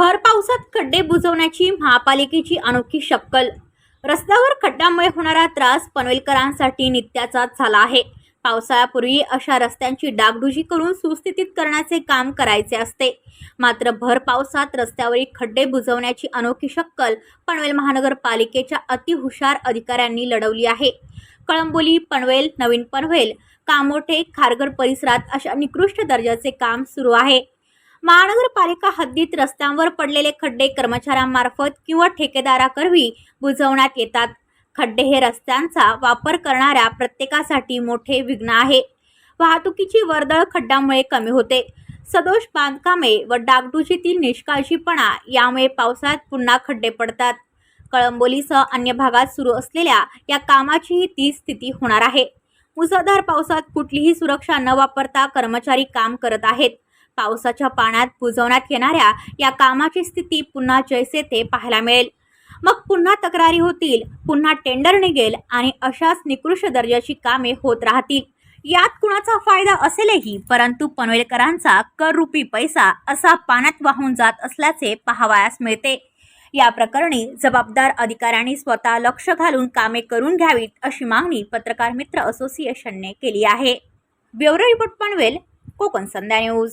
पावसात खड्डे बुजवण्याची महापालिकेची अनोखी शक्कल. रस्त्यावर खड्ड्यामुळे होणारा त्रास पनवेलकरांसाठी नित्याचाच झाला आहे. पावसाळ्यापूर्वी अशा रस्त्यांची डागडुजी करून सुस्थितीत करण्याचे काम करायचे असते. मात्र भर पावसात रस्त्यावरील खड्डे बुजवण्याची अनोखी शक्कल पनवेल महानगरपालिकेच्या अतिहुशार अधिकाऱ्यांनी लढवली आहे. कळंबोली पनवेल नवीन पनवेल कामोठे खारघर परिसरात अशा निकृष्ट दर्जाचे काम सुरू आहे. महानगरपालिका हद्दीत रस्त्यांवर पडलेले खड्डे कर्मचाऱ्यांमार्फत किंवा ठेकेदाराकरवी बुजवण्यात येतात. खड्डे हे रस्त्यांचा वापर करणाऱ्या प्रत्येकासाठी मोठे विघ्न आहे. वाहतुकीची वर्दळ खड्ड्यामुळे कमी होते. सदोष बांधकामे व डागडुजीतील निष्काळजीपणा यामुळे पावसाळ्यात पुन्हा खड्डे पडतात. कळंबोलीसह अन्य भागात सुरू असलेल्या या कामाचीही तीच स्थिती होणार आहे. मुसळधार पावसात कुठलीही सुरक्षा न वापरता कर्मचारी काम करत आहेत. पावसाच्या पाण्यात बुजवण्यात येणाऱ्या या कामाची स्थिती पुन्हा जैसे ते पाहायला मिळेल. मग पुन्हा तक्रारी होतील पुन्हा टेंडर निघेल आणि अशाच निकृष्ट दर्जाची कामे होत राहतील. यात कुणाचा फायदा असेलही परंतु पनवेलकरांचा कररूपी पैसा असा पाण्यात वाहून जात असल्याचे पाहावयास मिळते. या प्रकरणी जबाबदार अधिकाऱ्यांनी स्वतः लक्ष घालून कामे करून घ्यावीत अशी मागणी पत्रकार मित्र असोसिएशनने केली आहे. Bureau report Panvel Konkan Sandhya news.